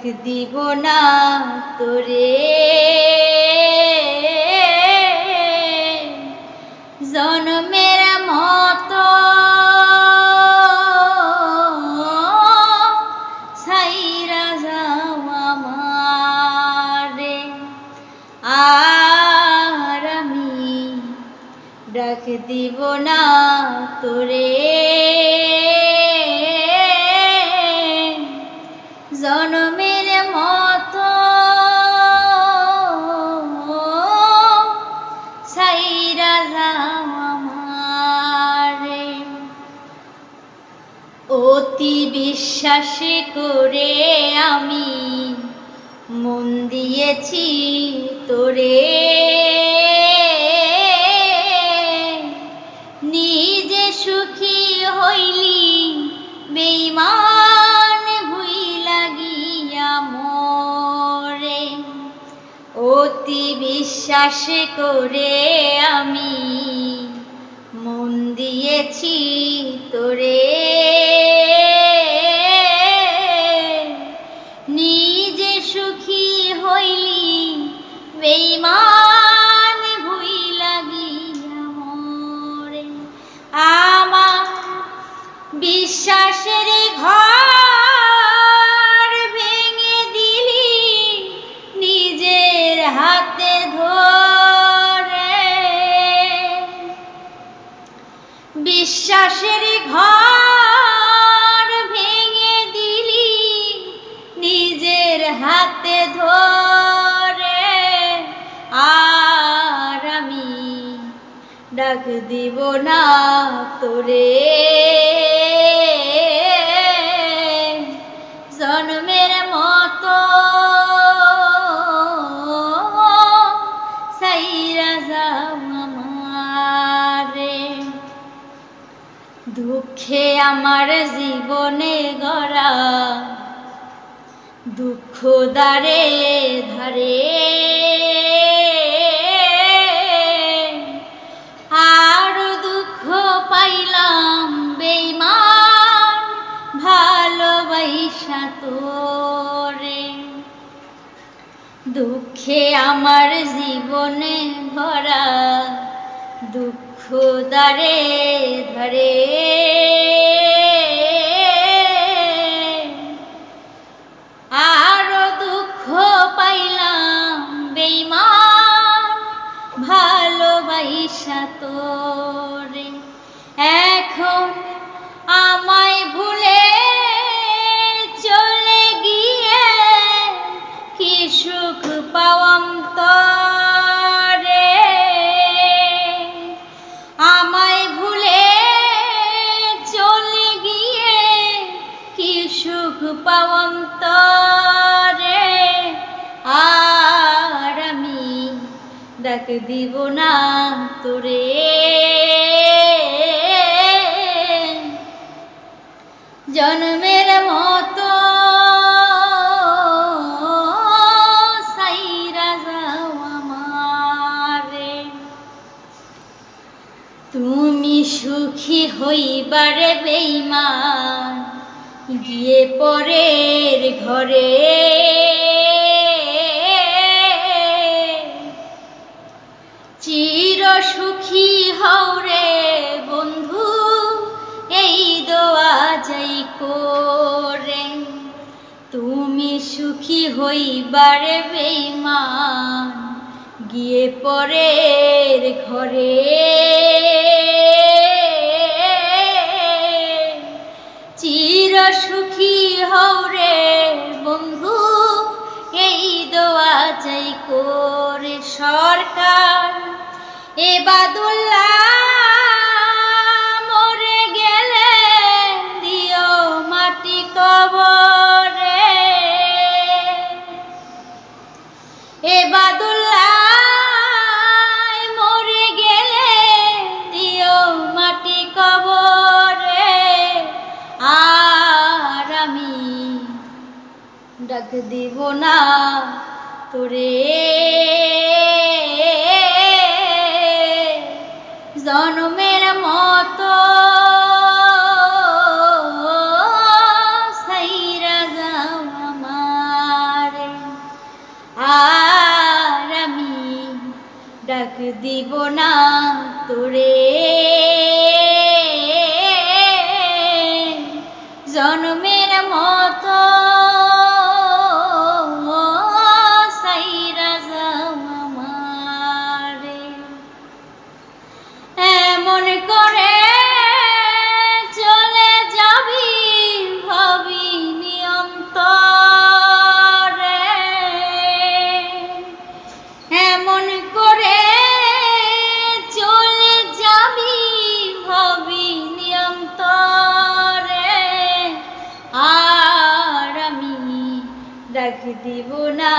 ডাক দিব না তোরে। জনমের মত সাইরা যাও আমারে। আর আমি ডাক দিব না তোরে। বিশ্বাস করে আমি মন দিয়েছি তোরে। নিজে সুখী হইলি বেইমান ভুই লাগিয়া মোরে। অতি বিশ্বাস করে আমি মন দিয়েছি তোরে। বিশ্বাসের ঘর ভেঙে দিলি, নিজের হাতে ধরে। বিশ্বাসের ঘর ভেঙে দিলি, নিজের হাতে ধরে। আর আমি ডাক দিব না তোরে। আমার জীবনে গড়া দুঃখ দারে ধারে। আর দুঃখ পাইলাম বেইমান ভালোবাসা তোরে। দুঃখে আমার জীবনে ভরা দুঃখ দারে ধরে। ডাক দিব না তোরে। জন্মের মতো তুমি সুখী হইবারে বেইমান গিয়ে পরের ঘরে করে, তুমি সুখী হইবারে বেইমান গিয়ে পরের ঘরে। চির সুখী হও রে বন্ধু, এই দোয়া চাই করে সরকার। এবাদুল্লাহ ডাক দিব না তোরে। জনমের মতো সাইরা যাও আমার। আর আমি ডাক দিব না তোরে। দিব না